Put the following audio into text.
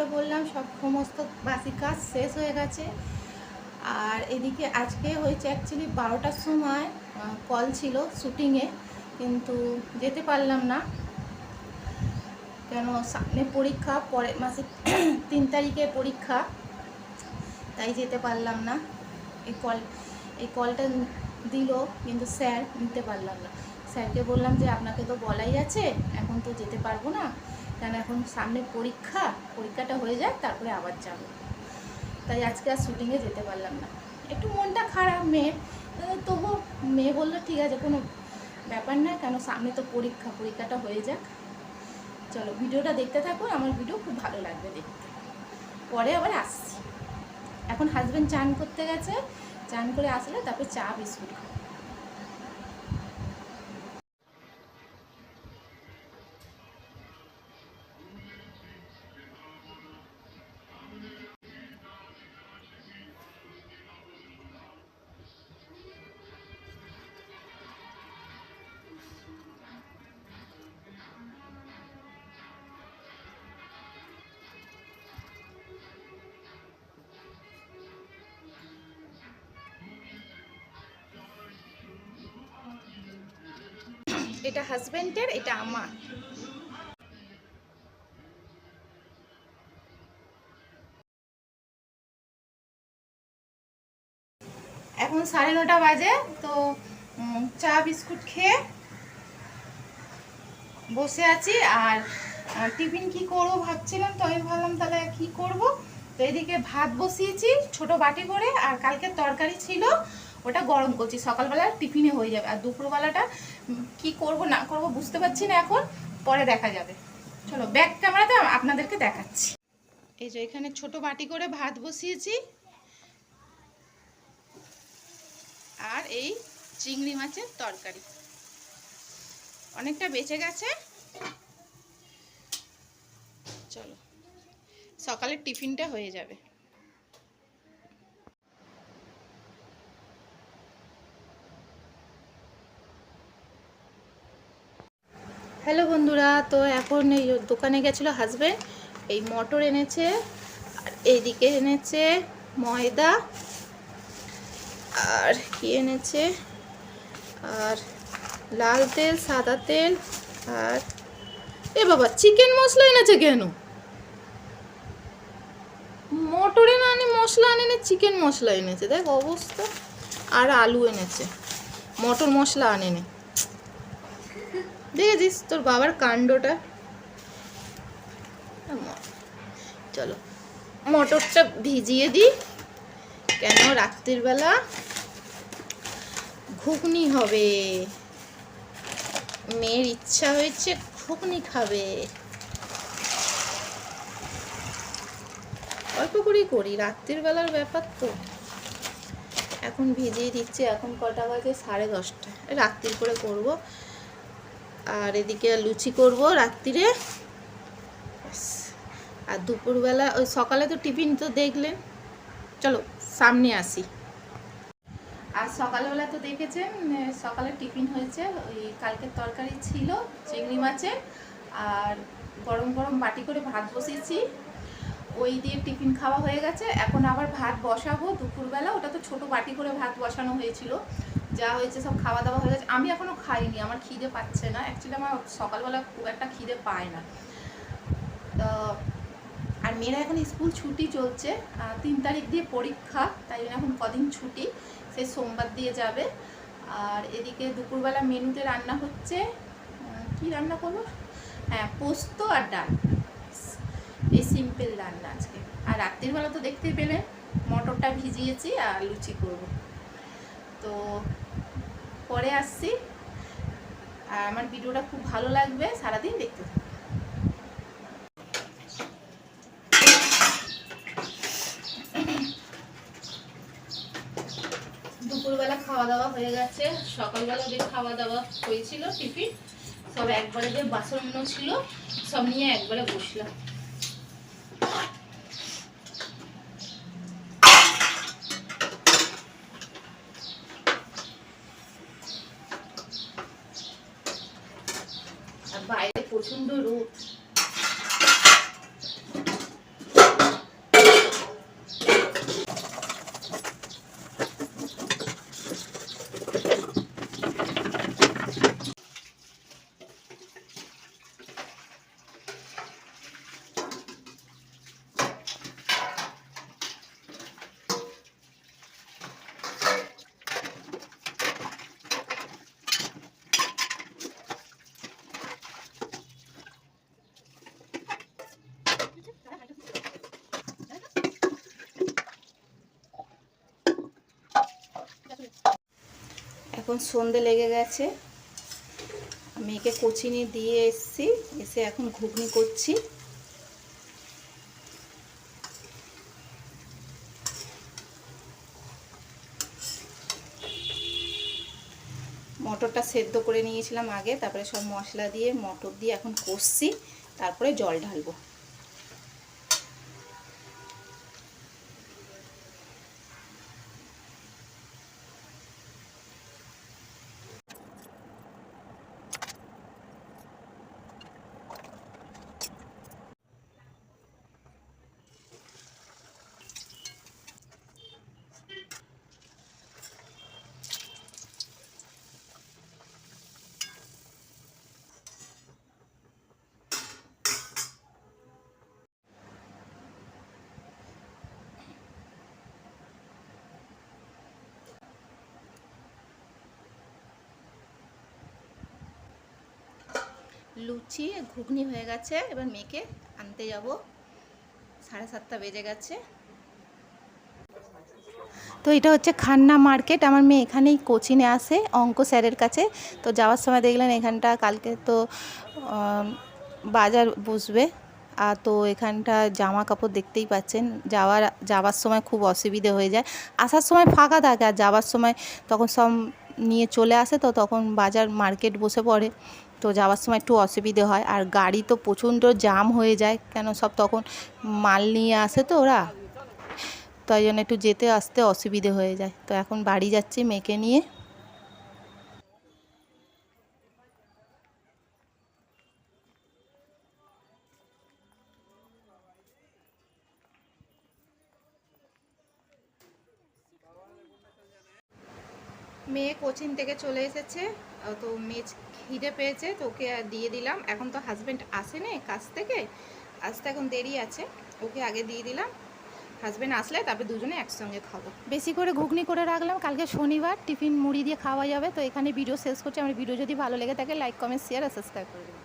উঠে পড়লাম সব সমস্ত বাসি কাজ শেষ হয়ে গেছে। আর এদিকে আজকে হয়েছে অ্যাকচুয়ালি বারোটার সময় কল ছিল শুটিংয়ে কিন্তু যেতে পারলাম না। কেন, সামনে পরীক্ষা, পরের মাসে তিন তারিখে পরীক্ষা, তাই যেতে পারলাম না। এই কল এই কলটা দিল, কিন্তু স্যার নিতে পারলাম না। স্যারকে বললাম যে, আপনাকে তো বলাই আছে, এখন তো যেতে পারব না। কেন এখন সামনে পরীক্ষা? পরীক্ষাটা হয়ে যায় তারপরে আবার যাব। তাই আজকে আর শুটিংয়ে যেতে পারলাম না। একটু মনটা খারাপ, মেয়ের। তবু মেয়ে বলল, ঠিক আছে, কোনো ব্যাপার না, কেন সামনে তো পরীক্ষা, পরীক্ষাটা হয়ে যাক। চলো, ভিডিওটা দেখতে থাকো আমার ভিডিও খুব ভালো লাগবে দেখতে। পরে আবার আসছি। এখন হাজব্যান্ড চান করতে গেছে, চান করে আসলে তারপর চা, বিস্কুট খাব। এটা হাজব্যান্ডের এটা আমার। এখন সাড়ে নটা বাজে, তো চা, বিস্কুট খেয়ে বসে আছি। আর টিফিন কি করব ভাবছিলাম, তো আমি ভাবলাম তাহলে কি করব? তো এদিকে ভাত বসিয়েছি, ছোট বাটি করে, আর কালকে তরকারি ছিল। ওটা গরম করছি। সকালবেলা টিফিনে হয়ে যাবে। আর দুপুরবেলাটা কি করব, না করব বুঝতে পারছি না এখন। পরে দেখা যাবে। চলো ব্যাক ক্যামেরাতে আপনাদেরকে দেখাচ্ছি। এই যে এখানে ছোট বাটি করে ভাত বসিয়েছি। আর এই চিংড়ি মাছের তরকারি। অনেকটা বেঁচে গেছে। চলো, সকালের টিফিনটা হয়ে যাবে। হ্যালো বন্ধুরা, তো এখন এই দোকানে গেছিল হাজবেন্ড এই মটর এনেছে, আর এইদিকে এনেছে ময়দা, আর কি এনেছে, আর লাল তেল, সাদা তেল, আর এ বাবা চিকেন মশলা এনেছে কেন? মটরে না আনি, মশলা আনেনি চিকেন মশলা এনেছে? দেখ অবস্থা। আর আলু এনেছে, মটর মশলা আনেনি। দেখেছিস তোর বাবার কাণ্ডটা? চলো, মটরটা ভিজিয়ে দিই। কেন? রাত্রির বেলা ঘুগনি হবে। মেয়ের ইচ্ছা হয়েছে ঘুগনি খাবে। অল্প করেই করি, রাত্রির বেলার ব্যাপার তো। এখন ভিজিয়ে দিচ্ছি, এখন কটা বাজে? সাড়ে দশটা। রাত্রির করে করব। আর এদিকে লুচি করব রাত্রিরে। আর দুপুরবেলা, ওই সকালে তো টিফিন তো দেখলেন চলো, সামনে আসি। আর সকালবেলা তো দেখেছেন, সকালে টিফিন হয়েছে, ওই কালকের তরকারি ছিল, চিংড়ি মাছের, আর গরম গরম বাটি করে ভাত বসিয়েছি। ওই দিয়ে টিফিন খাওয়া হয়ে গেছে, এখন আবার ভাত বসাবো দুপুরবেলা, ওটা তো ছোট বাটি করে ভাত বসানো হয়েছিল। যা হয়েছে সব খাওয়া দাওয়া হয়ে গেছে। আমি এখনও খাইনি, আমার খিদে পাচ্ছে না। অ্যাকচুয়ালি আমার সকালবেলা খুব একটা খিদে পায় না। তো, আর মেয়েরা এখন স্কুল ছুটি চলছে। তিন তারিখ দিয়ে পরীক্ষা, তাই জন্য এখন কদিন ছুটি? সে সোমবার দিয়ে যাবে। আর এদিকে দুপুরবেলা মেনুতে রান্না হচ্ছে কি রান্না করব? হ্যাঁ পোস্ত আর ডাল। এই সিম্পল রান্না আজকে। আর রাত্রির বেলা তো দেখতেই পেলেন মটরটা ভিজিয়েছি আর লুচি করব। তো পরে আসছি। আর আমার ভিডিওটা খুব ভালো লাগবে, সারাদিন দেখতে। দুপুরবেলা খাওয়া দাওয়া হয়ে গেছে। সকালবেলা যে খাওয়া দাওয়া হয়েছিল, টিফিন, সব একবারে যে বাসন ছিল, সব নিয়ে একবারে বসলাম। এখন সন্ধে লেগে গেছে। মেয়েকে কোচিনি দিয়ে এসছি, এসে এখন ঘুগনি করছি। মটরটা সেদ্ধ করে নিয়েছিলাম আগে, তারপরে সব মশলা দিয়ে, মটর দিয়ে এখন কষছি, তারপরে জল ঢালবো। লুচি, ঘুগনি হয়ে গেছে। এবার মেয়েকে আনতে যাব। সাড়ে সাতটা বেজে গেছে। তো এটা হচ্ছে খান্না মার্কেট। আমার মেয়ে এখানেই কোচিনে আসে, অঙ্ক স্যারের কাছে। তো যাওয়ার সময় দেখলেন এখানটা কালকে তো বাজার বসবে। আর তো এখানটা জামা কাপড় দেখতেই পাচ্ছেন। যাওয়ার যাওয়ার সময় খুব অসুবিধে হয়ে যায়। আসার সময় ফাঁকা থাকে। আর যাওয়ার সময় তখন সব নিয়ে চলে আসে। তো তখন বাজার মার্কেট বসে পড়ে। তো যাওয়ার সময় একটু অসুবিধে হয়। আর গাড়ি তো প্রচণ্ড জাম হয়ে যায়, কেন সব তখন মাল নিয়ে আসে তো ওরা। তাই জন্য একটু যেতে আসতে অসুবিধে হয়ে যায়। তো এখন বাড়ি যাচ্ছি মেয়েকে নিয়ে। মেয়ে কোচিং থেকে চলে এসেছে। তো মেয়ে খিদে পেয়েছে, তো ওকে দিয়ে দিলাম। এখন তো হাজব্যান্ড আসেনি কাজ থেকে, আসতে এখন দেরি আছে, ওকে আগে দিয়ে দিলাম। হাজব্যান্ড আসলে তারপরে দুজনে একসঙ্গে খাব। বেশি করে ঘুগনি করে রাখলাম, কালকে শনিবার টিফিন মুড়ি দিয়ে খাওয়া যাবে, তো এখানে ভিডিও শেষ করছি, আমার ভিডিও যদি ভালো লেগে থাকে লাইক কমেন্ট শেয়ার আর সাবস্ক্রাইব করে